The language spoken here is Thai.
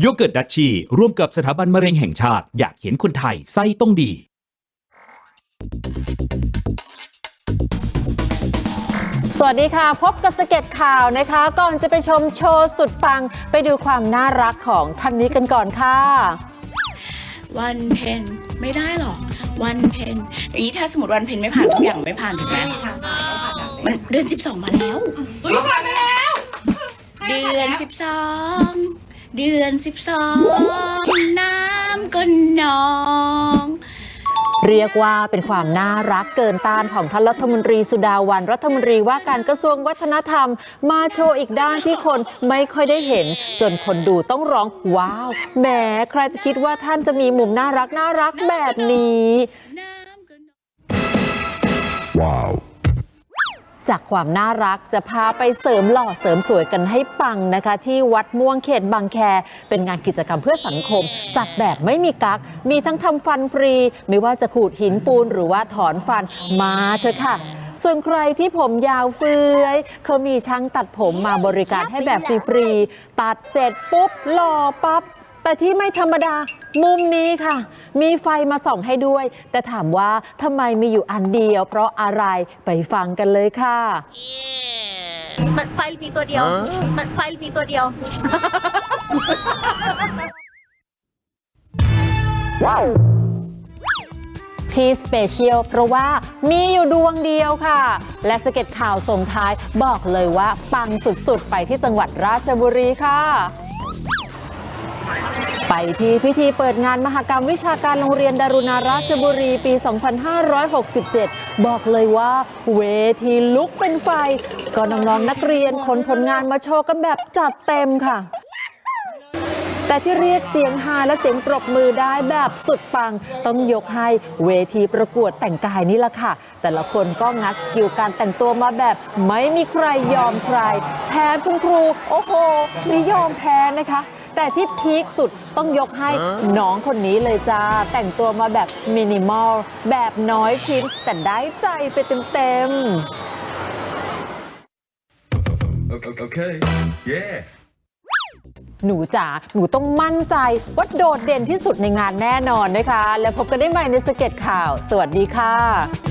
โยเกิร์ตดัชชีร่วมกับสถาบันมะเร็งแห่งชาติอยากเห็นคนไทยไส้ต้องดี สวัสดีค่ะ พบกับสเก็ตข่าวนะคะ ก่อนจะไปชมโชว์สุดปังไปดูความน่ารักของท่านนี้กันก่อนค่ะ วันเพนไม่ได้หรอกวันเพนอย่างนี้ถ้าสมมติวันเพนไม่ผ่านทุกอย่างไม่ผ่านถูกไหมมันเดือนสิบสองมาแล้วผ่านไปแล้ว เดือนสิบสอง เดือนสิบสองน้ำก็นอง เรียกว่าเป็นความน่ารักเกินต้านของท่านรัฐมนตรีสุดาวันรัฐมนตรีว่าการกระทรวงวัฒนธรรม มาโชว์อีกด้านที่คนไม่ค่อยได้เห็น จนคนดูต้องร้องว้าวแหมใครจะคิดว่าท่านจะมีมุมน่ารักน่ารักแบบนี้น้ำก็นอง Wow. จากความน่ารักจะพาไปเสริมหล่อเสริมสวยกันให้ปังนะคะ ที่วัดม่วงเขตบางแค เป็นงานกิจกรรมเพื่อสังคม จัดแบบไม่มีกัก มีทั้งทำฟันฟรี ไม่ว่าจะขูดหินปูนหรือว่าถอนฟันมาเถอะค่ะส่วนใครที่ผมยาวเฟือย เขามีช่างตัดผมมาบริการให้แบบฟรีๆตัดเสร็จปุ๊บหล่อปั๊บแต่ที่ไม่ธรรมดา มุมนี้ค่ะ มีไฟมาส่องให้ด้วย แต่ถามว่าทำไมมีอยู่อันเดียว เพราะอะไรไปฟังกันเลยค่ะ มันไฟมีตัวเดียว มันไฟมีตัวเดียว ที่สเปเชียลเพราะว่ามีอยู่ดวงเดียวค่ะ และสเก็ตข่าวส่งท้ายบอกเลยว่า ปังสุดๆ ไปที่จังหวัดราชบุรีค่ะ ไปที่พิธีเปิดงานมหกรรมวิชาการโรงเรียนดารุณาราชบุรีปี 2567 บอกเลยว่าเวทีลุกเป็นไฟ ก็น้องๆนักเรียนคนผลงานมาโชว์กันแบบจัดเต็มค่ะ แต่ที่เรียกเสียงฮาและเสียงปรบมือได้แบบสุดปัง ต้องยกให้เวทีประกวดแต่งกายนี่แหละค่ะ แต่ละคนก็งัดสกิลการแต่งตัวมาแบบ ไม่มีใครยอมใครแถมคุณครู โอ้โหไม่ยอมแพ้นะคะ แต่ที่พีคสุดต้องยกให้น้องคนนี้เลยจ้า แต่งตัวมาแบบมินิมอล แบบน้อยชิ้น แต่ได้ใจไปเต็มๆ Okay. okay. Yeah. หนูจ๋าหนูต้องมั่นใจว่าโดดเด่นที่สุดในงานแน่นอนนะคะ แล้วพบกันได้ใหม่ในสเก็ตข่าว สวัสดีค่ะ